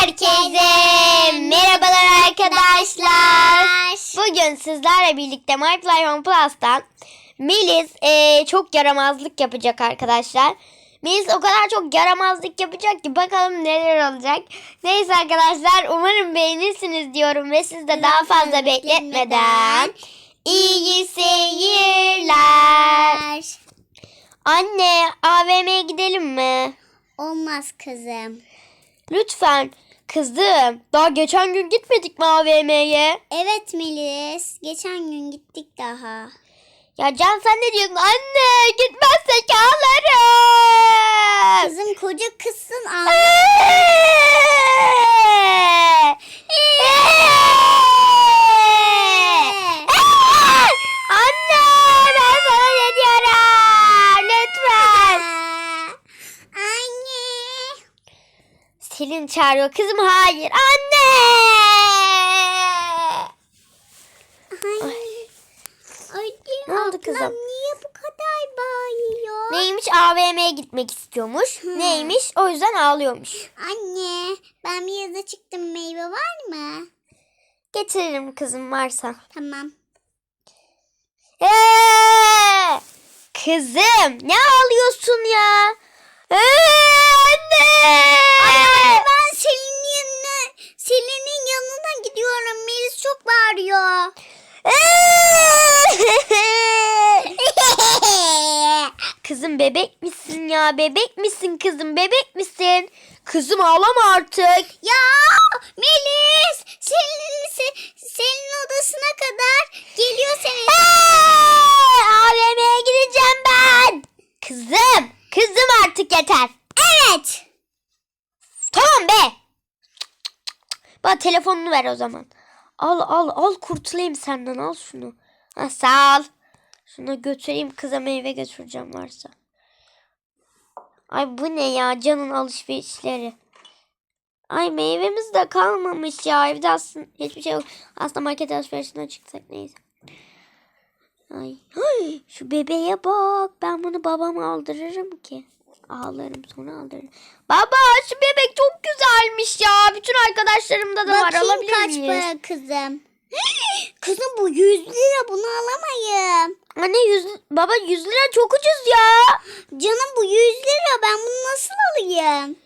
Herkese merhabalar arkadaşlar. Bugün sizlerle birlikte My Fly Home Plus'tan Melis eee, çok yaramazlık yapacak arkadaşlar. Melis o kadar çok yaramazlık yapacak ki bakalım neler olacak. Neyse arkadaşlar umarım beğenirsiniz diyorum ve siz de daha fazla bekletmeden iyi seyirler. Anne AVM'ye gidelim mi? Olmaz kızım. Lütfen kızım daha geçen gün gitmedik mi AVM'ye? Evet Melis. Geçen gün gittik daha. Ya Can sen ne diyorsun? Anne gitmezsek ağlarım. Kızım koca kızsın. Anne ben sana ne diyorum? Lütfen. Anne. Selin çağırıyor. Kızım hayır. Anne. Anne. Ay, Ne oldu ablam kızım? niye bu kadar bağırıyor? Neymiş AVM'ye gitmek istiyormuş. Neymiş o yüzden ağlıyormuş. Anne ben bir yaza çıktım meyve var mı? Getiririm kızım varsa. Tamam. Ee, kızım ne ağlıyorsun ya? Ee, anne. Ay, ben Selin'in yanına, Selin'in yanına gidiyorum. Melis çok kızım bebek misin ya? Bebek misin kızım? Bebek misin? Kızım ağlama artık. Ya Melis Selin, Se- Selin odasına kadar geliyor senin. AVM'ye gideceğim ben. Kızım, kızım artık yeter. Evet. Tamam be. Bana telefonunu ver o zaman. Al al al kurtulayım senden al şunu. Ha, sağ ol. Şunu götüreyim kıza meyve götüreceğim varsa. Ay bu ne ya canın alışverişleri. Ay meyvemiz de kalmamış ya evde aslında hiçbir şey yok. Aslında market alışverişine çıksak neyse. Ay, ay şu bebeğe bak ben bunu babama aldırırım ki. Ağlarım sonra aldırırım. Baba şu bebek çok güzelmiş ya. Bütün arkadaşlarımda da var. Bakayım Alabilir kaç miyiz? para kızım. Kızım bu 100 lira bunu alamayım. Anne 100, baba 100 lira çok ucuz ya. Canım bu 100 lira ben bunu nasıl alayım?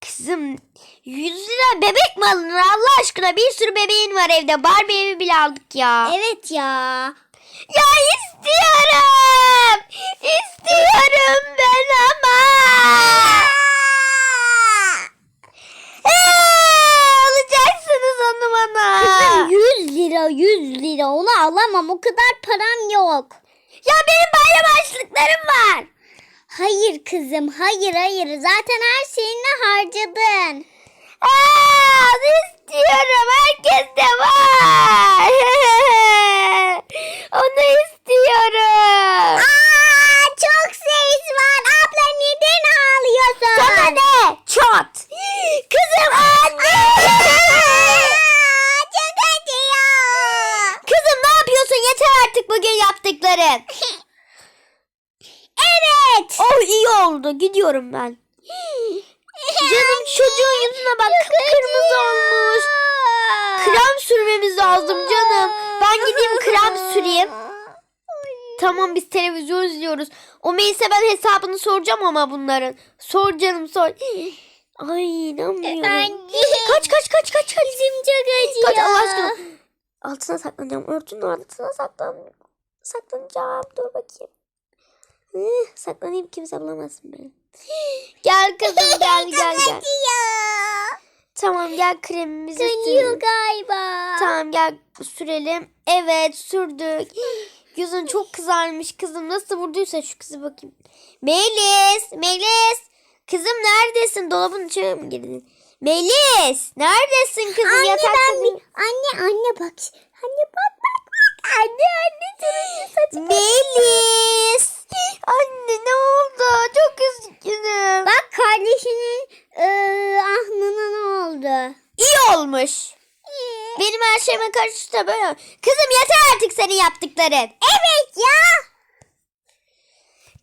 Kızım 100 lira bebek mi alınır Allah aşkına? Bir sürü bebeğin var evde. Barbie evi bile aldık ya. Evet ya. Ya istiyorum. İstiyorum ben ama. Ee, alacaksınız onu bana. Kızım 100 lira 100 lira onu alamam o kadar param yok. Ya benim bayram harçlıklarım var. Hayır kızım hayır hayır zaten her şeyini harcadın. Aa, istiyorum. Herkes de var. onu istiyorum. Aa, çok ses var. Abla neden ağlıyorsun? Sana ne? Çat. Kızım anne. çok acıyor. Kızım ne yapıyorsun? Yeter artık bugün yaptıkların. evet. Oh iyi oldu. Gidiyorum ben. Canım çocuğun yüzüne bak. Kıpkırmızı olmuş. Krem sürmemiz lazım canım. Ben gideyim krem süreyim. Tamam biz televizyon izliyoruz. O Melis'e ben hesabını soracağım ama bunların. Sor canım sor. Ay inanmıyorum. Anne. Kaç kaç kaç kaç kaç. Bizim çok acıyor. Kaç Allah aşkına. Altına saklanacağım. Örtünün altına saklan. Saklanacağım. Dur bakayım. Hı, saklanayım kimse bulamasın beni. Gel kızım gel gel gel. Tamam gel kremimizi Dönüyor sürelim. galiba. Tamam gel sürelim. Evet sürdük. Yüzün çok kızarmış kızım. Nasıl vurduysa şu kızı bakayım. Melis, Melis. Kızım neredesin? Dolabın içine mi girdin? Melis, neredesin kızım? Anne Yatakta ben bir... Anne anne bak. Anne bak bak bak. Anne anne turuncu saçı. Melis. Anne ne oldu? Çok üzgünüm. Bak kardeşinin eee ahlına ne oldu? İyi olmuş. Benim her şeyime karıştı da böyle. Kızım yeter artık senin yaptıkların. Evet ya.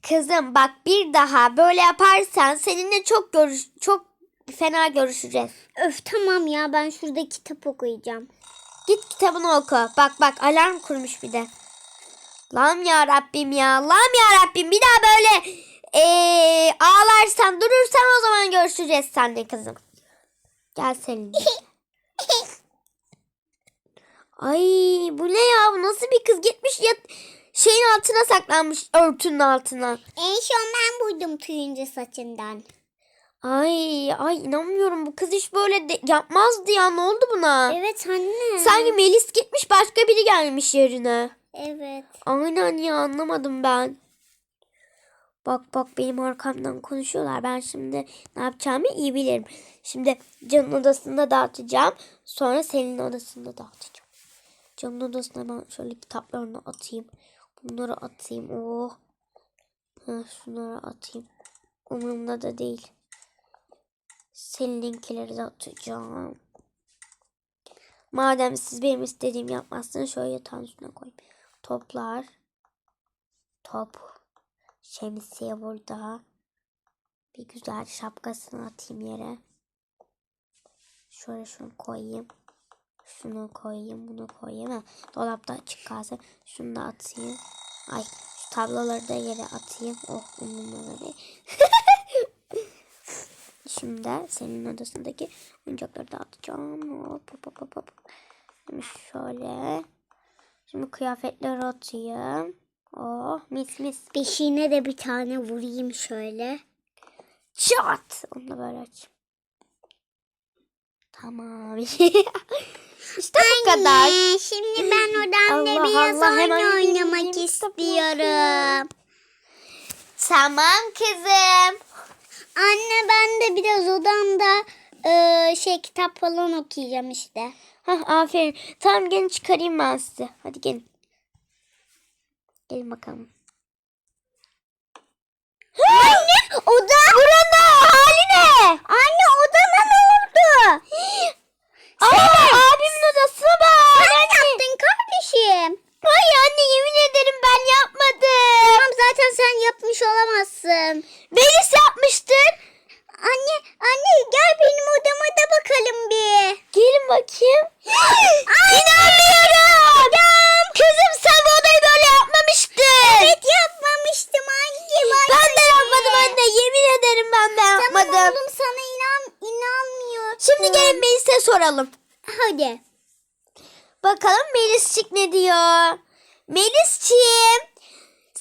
Kızım bak bir daha böyle yaparsan seninle çok görüş çok fena görüşeceğiz. Öf tamam ya ben şurada kitap okuyacağım. Git kitabını oku. Bak bak alarm kurmuş bir de. Lan ya Rabbim ya. Lan ya Rabbim bir daha böyle eee, ağlarsan durursan o zaman görüşeceğiz seninle kızım. Gel Selin. Ay bu ne ya? Bu nasıl bir kız gitmiş ya şeyin altına saklanmış örtünün altına. En son ben buydum turuncu saçından. Ay ay inanmıyorum bu kız hiç böyle de- yapmazdı ya ne oldu buna? Evet anne. Sanki Melis gitmiş başka biri gelmiş yerine. Evet. Aynen ya anlamadım ben. Bak bak benim arkamdan konuşuyorlar. Ben şimdi ne yapacağımı iyi bilirim. Şimdi Can'ın odasında dağıtacağım. Sonra Selin'in odasında dağıtacağım. Can'ın odasına ben şöyle kitaplarını atayım. Bunları atayım. Oh. Şunları atayım. Umurumda da değil. Selin'inkileri de atacağım. Madem siz benim istediğimi yapmazsınız şöyle yatağın üstüne koyayım. Toplar. Top. Şemsiye burada. Bir güzel şapkasını atayım yere. Şöyle şunu koyayım. Şunu koyayım, bunu koyayım. Ha, dolapta açık kalsın. Şunu da atayım. Ay şu tabloları da yere atayım. Oh umurumda değil. Şimdi senin odasındaki oyuncakları da atacağım. Hop hop hop hop. şöyle. Şimdi kıyafetleri atayım. Oh mis mis. Beşiğine de bir tane vurayım şöyle. Çat. Onu da böyle aç. Tamam. işte bu kadar. Şimdi ben odamda Allah biraz Allah, oyun oynamak gideyim, istiyorum. Tamam kızım. Anne ben de biraz odamda e, şey kitap falan okuyacağım işte. Hah aferin. Tamam gelin çıkarayım ben sizi. Hadi gelin. Gelin bakalım. Anne oda. Buranın hali ne? Anne odana ne oldu? Aa, abimin odasına bak. Sen yaptın kardeşim. Ay anne yemin ederim ben yapmadım. Tamam zaten sen yapmış olamazsın. Melis yapmıştır. Anne anne gel benim odama da bakalım bir. Gelin bakayım. İnanmıyorum. Kızım sen bu odayı böyle yapmamıştın. Evet yapmamıştım anneciğim. Ben de yapmadım anne. Yemin ederim ben de Tamam yapmadım. oğlum sana inan inanmıyorum. Şimdi gelin Melis'e soralım. Hadi. Bakalım Melisçik ne diyor? Melisçiğim.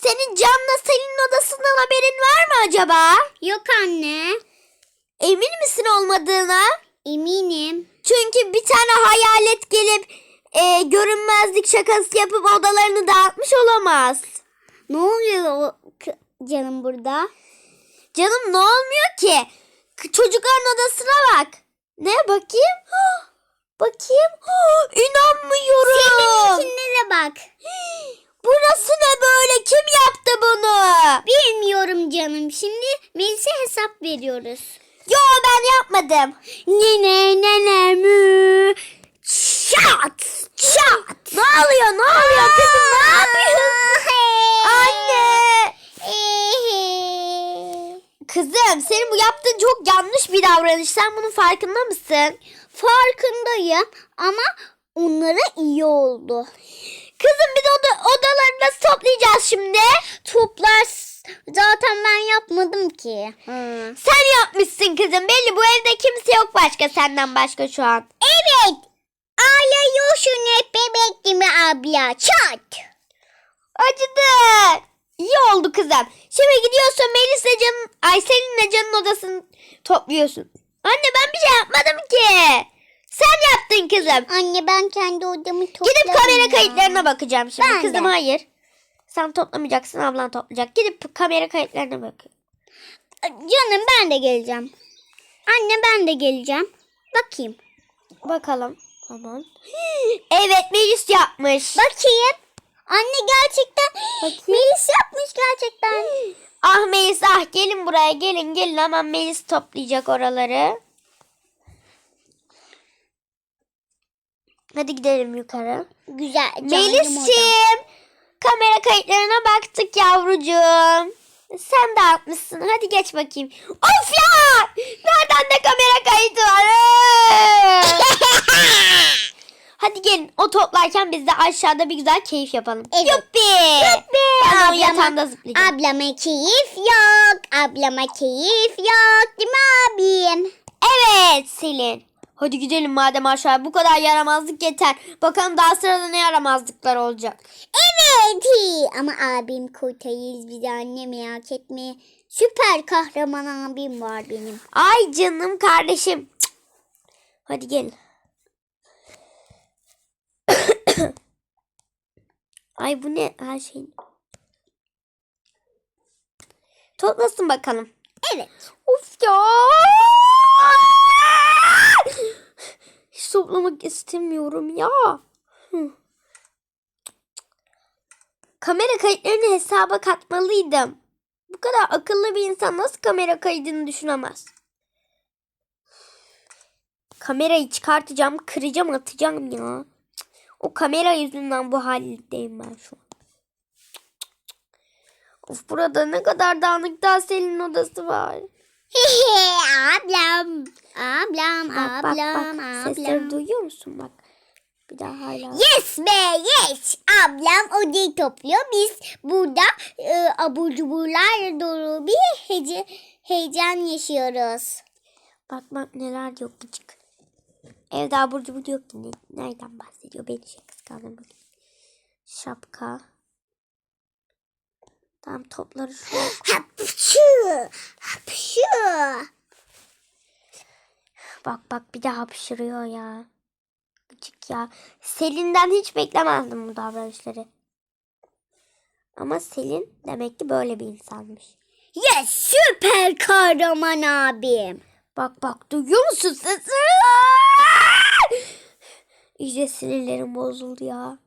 Senin Can'la Selin'in odasından haberin var mı acaba? Yok anne. Emin misin olmadığına? Eminim. Çünkü bir tane hayalet gelip e, görünmezlik şakası yapıp odalarını dağıtmış olamaz. Ne oluyor canım burada? Canım ne olmuyor ki? Çocukların odasına bak. Ne bakayım? Bakayım. Hah, İnanmıyorum. Senin içinde de bak. Burası ne böyle? Kim yaptı bunu? Bilmiyorum canım. Şimdi Melis'e hesap veriyoruz. Yo ben yapmadım. Nene nene mü. Çat! Çat! Ne oluyor? Ne oluyor kızım? Ne yapıyorsun? Anne! Kızım senin bu yaptığın çok yanlış bir davranış. Sen bunun farkında mısın? Farkındayım ama onlara iyi oldu. Kızım biz oda, odaları nasıl toplayacağız şimdi? Toplar zaten ben yapmadım ki. Sen yapmışsın kızım. Belli bu evde kimse yok başka senden başka şu an. Evet. Ağlıyorsun hep bebek gibi abla. Çat. Acıdı. İyi oldu kızım. Şimdi gidiyorsun Melis'le Can'ın, ay Selin'le Can'ın odasını topluyorsun. Anne ben bir şey yapmadım ki. Sen yaptın kızım. Anne ben kendi odamı toplarım Gidip kamera kayıtlarına bakacağım şimdi. Ben kızım de. hayır. Sen toplamayacaksın ablan toplayacak. Gidip kamera kayıtlarına bak. Canım ben de geleceğim. Anne ben de geleceğim. Bakayım. Bakalım. Tamam. Evet Melis yapmış. Bakayım. Anne gerçekten Bakayım. Melis yapmış gerçekten. Ah Melis ah gelin buraya gelin gelin hemen Melis toplayacak oraları. Hadi gidelim yukarı. Güzel. Melis'ciğim kamera kayıtlarına baktık yavrucuğum. Sen de atmışsın. Hadi geç bakayım. Of ya! Nereden de kamera kaydı var? Hadi gelin o toplarken biz de aşağıda bir güzel keyif yapalım. Evet. Yuppi! Ben de o Ablama- yatağında zıplayacağım. Ablama keyif yok. Ablama keyif yok. Değil mi abim? Evet Selin. Hadi gidelim madem aşağı. Bu kadar yaramazlık yeter. Bakalım daha sırada ne yaramazlıklar olacak. Evet. Ama abim kurtarırız bizi anne merak etme. Süper kahraman abim var benim. Ay canım kardeşim. Cık. Hadi gelin. Ay bu ne her şey. Toplasın bakalım. Evet. Of ya. Hiç toplamak istemiyorum ya. Kamera kayıtlarını hesaba katmalıydım. Bu kadar akıllı bir insan nasıl kamera kaydını düşünemez? Kamerayı çıkartacağım, kıracağım, atacağım ya. O kamera yüzünden bu haldeyim ben şu an. Of burada ne kadar dağınık daha Selin'in odası var. Ablam. Ablam, Bak bak ablam, bak. Sesleri ablam. duyuyor musun bak. Bir daha hala. Yes be yes. Ablam odayı topluyor. Biz burada e, abur cuburlar dolu bir hece, heyecan yaşıyoruz. Bak bak neler yok gıcık. Evde abur cubur yok ki. Ne- Nereden bahsediyor? Beni şey kıskandırmak. Şapka. Tamam topları şu. Hapşu. Hapşu. Bak bak bir daha pişiriyor ya. Gıcık ya. Selin'den hiç beklemezdim bu davranışları. Ama Selin demek ki böyle bir insanmış. Yes süper kahraman abim. Bak bak duyuyor musun sesi? İyice sinirlerim bozuldu ya.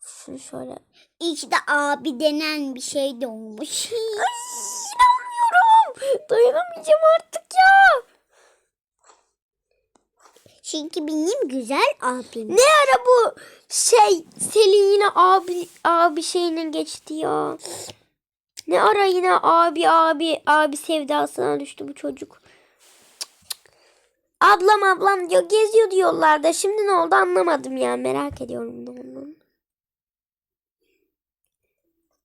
Şunu şöyle. İşte abi denen bir şey doğmuş. Ay inanmıyorum. Dayanamayacağım artık ya. Çünkü benim güzel abim. Ne ara bu şey Selin yine abi abi şeyine geçti ya. Ne ara yine abi abi abi sevdasına düştü bu çocuk. Ablam ablam diyor geziyordu yollarda. Şimdi ne oldu anlamadım ya. Merak ediyorum ne oldu.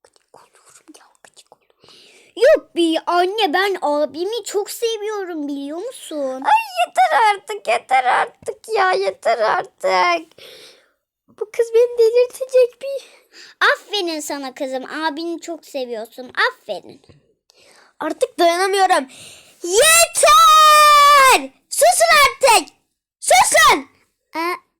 Gıcık oluyorum ya gıcık bir anne ben abimi çok seviyorum biliyor musun? Ay yeter artık yeter artık ya yeter artık. Bu kız beni delirtecek bir. Aferin sana kızım abini çok seviyorsun aferin. Artık dayanamıyorum. Yeter! Susun artık! Susun!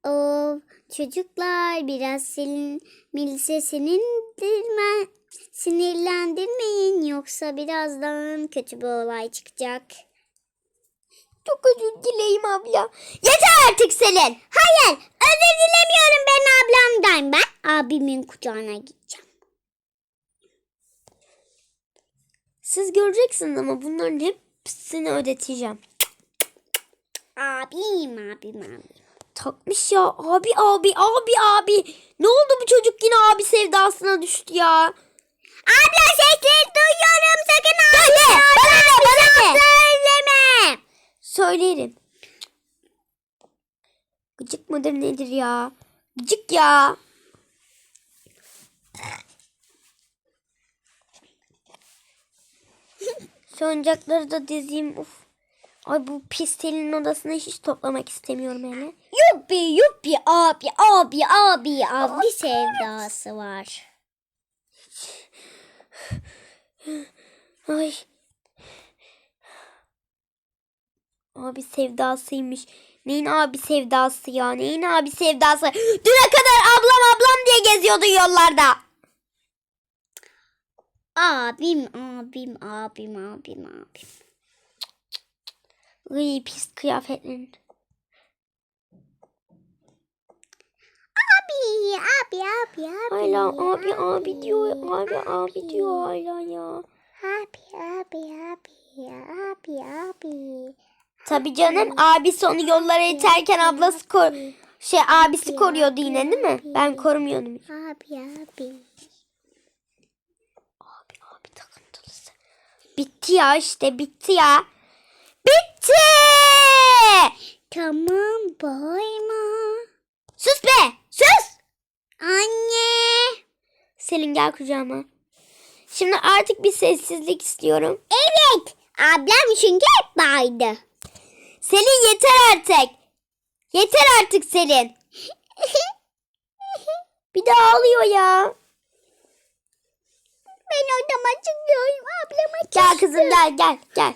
Aa, çocuklar biraz silin, Melis'e sinirlendirme, sinirlendirmeyin yoksa birazdan kötü bir olay çıkacak. Çok özür dileyim abla. Yeter artık Selin. Hayır özür dilemiyorum ben ablamdan ben abimin kucağına gideceğim. Siz göreceksiniz ama bunların hepsini ödeteceğim. Abim abim abim. Takmış ya abi abi abi abi. Ne oldu bu çocuk yine abi sevdasına düştü ya. Abla sesleri duyuyorum sakın abi. Bana ne bana ne? Söyleme. Söylerim. Gıcık mıdır nedir ya? Gıcık ya. Şu oyuncakları da dizeyim. Uf. Ay bu pis telin odasını hiç toplamak istemiyorum hele. Yuppi yuppi abi abi abi abi sevdası var. Ay. Abi sevdasıymış. Neyin abi sevdası ya? Neyin abi sevdası? Düne kadar ablam ablam diye geziyordu yollarda. Abim abim abim abim abim. Iy pis kıyafetlerin. Abi abi abi abi. Hala abi abi diyor. Abi abi diyor hala ya. Abi abi abi abi abi. Tabii canım abisi onu yollara iterken ablası kor şey abisi koruyordu yine değil mi? Ben korumuyordum. Abi abi. Bitti ya işte bitti ya. Bitti. Tamam bağırma. Sus be sus. Anne. Selin gel kucağıma. Şimdi artık bir sessizlik istiyorum. Evet. Ablam çünkü hep bağırdı. Selin yeter artık. Yeter artık Selin. Bir daha ağlıyor ya. ben odama çıkıyorum. Ablama Gel kızım gel gel gel.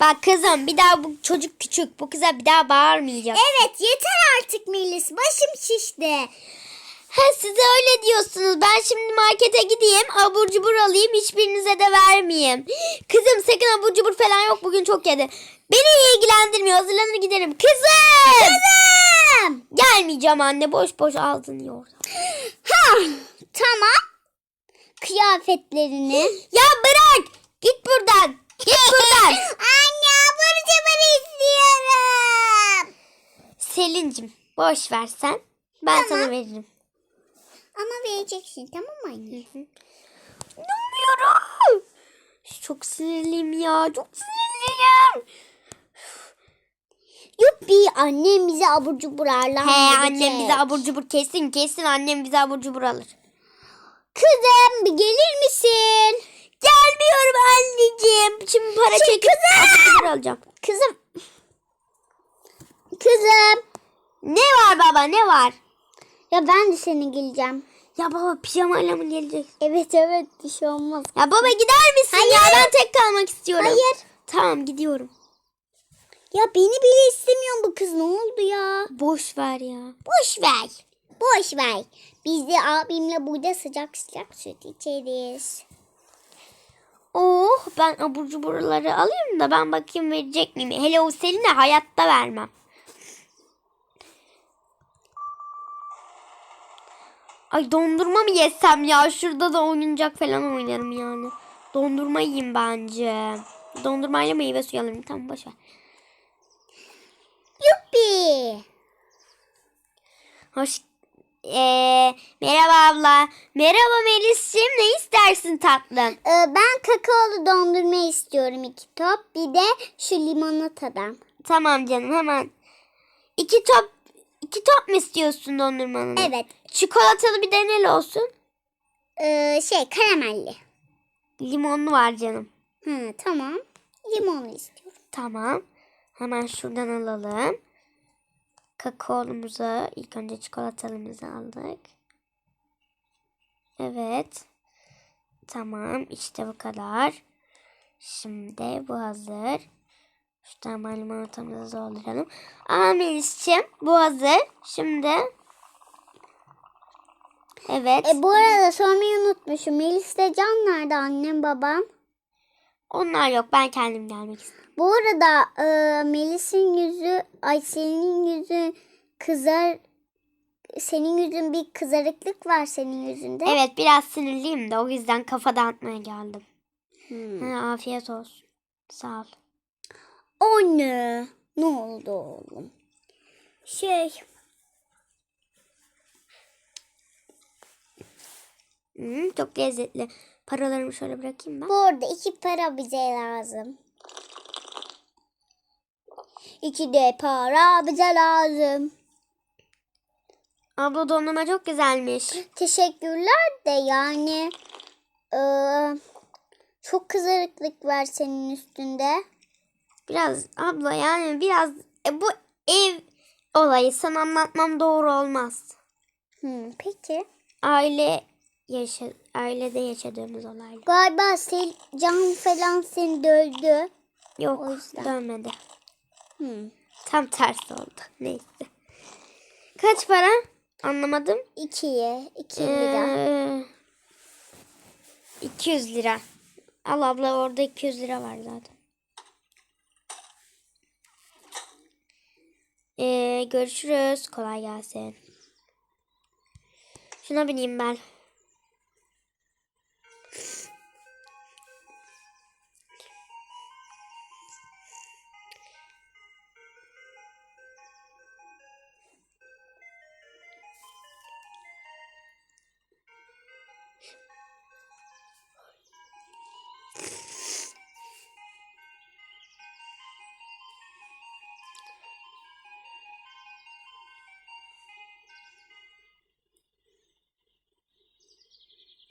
Bak kızım bir daha bu çocuk küçük. Bu kıza bir daha bağırmayacak. Evet yeter artık Melis. Başım şişti. Ha, size öyle diyorsunuz. Ben şimdi markete gideyim. Abur cubur alayım. Hiçbirinize de vermeyeyim. Kızım sakın abur cubur falan yok. Bugün çok yedi. Beni ilgilendirmiyor. Hazırlanır giderim. Kızım. Kızım. Gelmeyeceğim anne. Boş boş ağzını yiyor. Ha, tamam. Kıyafetlerini. Ya bırak. Git buradan. Git buradan. Anne abur cubur istiyorum. Selin'cim boş ver sen. Ben Tamam. sana veririm. Ama vereceksin tamam mı anne? İnanmıyorum. Çok sinirliyim ya. Çok sinirliyim. Yuppi annem bize abur cuburlarla He annem bize abur cubur kesin kesin annem bize abur cubur alır. Kızım gelir misin? Gelmiyorum anneciğim. Şimdi para Şey, çekip abur cubur alacağım. Kızım. Kızım. Ne var baba ne var? Ya ben de seninle geleceğim. Ya baba pijamayla mı gelecek? Evet evet bir şey olmaz. Ya baba gider misin ya? Ben tek kalmak istiyorum. Hayır. Tamam gidiyorum. Ya beni bile istemiyor bu kız ne oldu ya? Boş ver ya. Boş ver. Boş ver. Biz de abimle burada sıcak sıcak süt içeriz. Oh ben abur cuburları alayım da ben bakayım verecek miyim? Hele o Selin'e hayatta vermem. Ay dondurma mı yesem ya? Şurada da oyuncak falan oynarım yani. Dondurma yiyeyim bence. Dondurmayla meyve suyu alırım. Tamam boş ver. Yuppi. Hoş. Ee, merhaba abla. Merhaba Melis'ciğim. Ne istersin tatlım? Ee, ben kakaolu dondurma istiyorum iki top. Bir de şu limonatadan. Tamam canım hemen. İki top iki top mu istiyorsun dondurmanın? Evet. Çikolatalı bir de neli olsun? Ee, şey karamelli. Limonlu var canım. Hı, tamam. Limonlu istiyorum. Tamam. Hemen şuradan alalım. Kakaolumuzu ilk önce çikolatalımızı aldık. Evet. Tamam işte bu kadar. Şimdi bu hazır. Şuradan hemen limonatamızı dolduralım. Aa Melis'ciğim bu hazır. Şimdi Evet. E, bu arada sormayı unutmuşum. Melis'te Can nerede annem babam? Onlar yok. Ben kendim gelmek istedim. Bu arada e, Melis'in yüzü, ay senin yüzü kızar. Senin yüzün bir kızarıklık var senin yüzünde. Evet biraz sinirliyim de o yüzden kafa dağıtmaya geldim. Hmm. Ha, afiyet olsun. Sağ ol. Anne, ne oldu oğlum? Şey, Hmm, çok lezzetli. Paralarımı şöyle bırakayım ben. bu arada iki para bize lazım. İki de para bize lazım. Abla dondurma çok güzelmiş. Teşekkürler de yani e, çok kızarıklık var senin üstünde. Biraz abla yani biraz e, bu ev olayı sana anlatmam doğru olmaz. Hmm, peki. Aile yaşa ailede yaşadığımız olaylar. Galiba Sel Can falan seni dövdü. Yok O yüzden. Hmm. Tam tersi oldu. Neyse. Kaç para? Anlamadım. İkiye, iki lira. Ee, 200 lira. Al abla orada 200 lira var zaten. Ee, görüşürüz. Kolay gelsin. Şuna bineyim ben.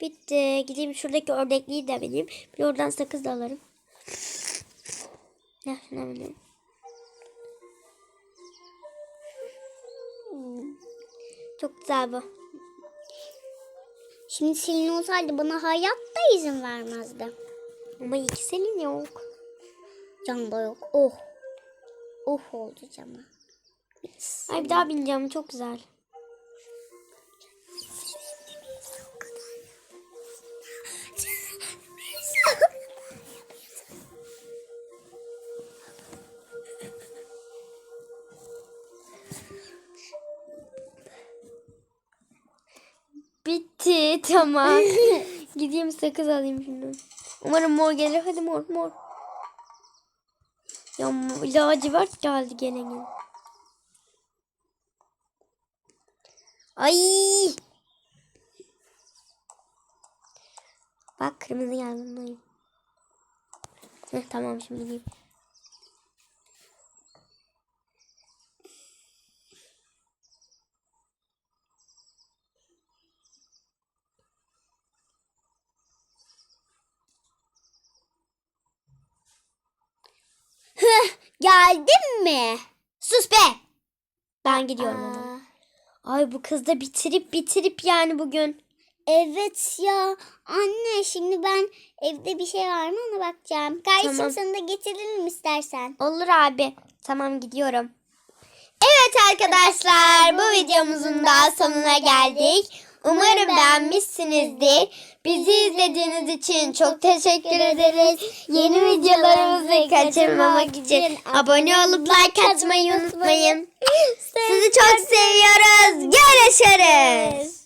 Bitti. Gideyim şuradaki ördekliği de vereyim. Bir oradan sakız da alırım. Ya şuna vereyim. Çok güzel bu. Şimdi Selin olsaydı bana hayatta izin vermezdi. Ama iki senin yok. Can da yok. Oh. Oh oldu cama. Ay bir daha bineceğim çok güzel. Bitti tamam. Gideyim sakız alayım şimdi. Umarım mor gelir. Hadi mor mor. Ya lacivert geldi gene gene. Ay. Bak kırmızı geldi. Heh, tamam şimdi gideyim. Geldin mi? Sus be. Ben gidiyorum ama. Ay bu kız da bitirip bitirip yani bugün. Evet ya. Anne şimdi ben evde bir şey var mı ona bakacağım. Kardeşim Tamam. sana da getirelim istersen. Olur abi. Tamam gidiyorum. Evet arkadaşlar bu videomuzun da sonuna geldik. Umarım beğenmişsinizdir. Bizi izlediğiniz için çok teşekkür ederiz. Yeni videolarımızı kaçırmamak için abone olup like atmayı unutmayın. Sizi çok seviyoruz. Görüşürüz.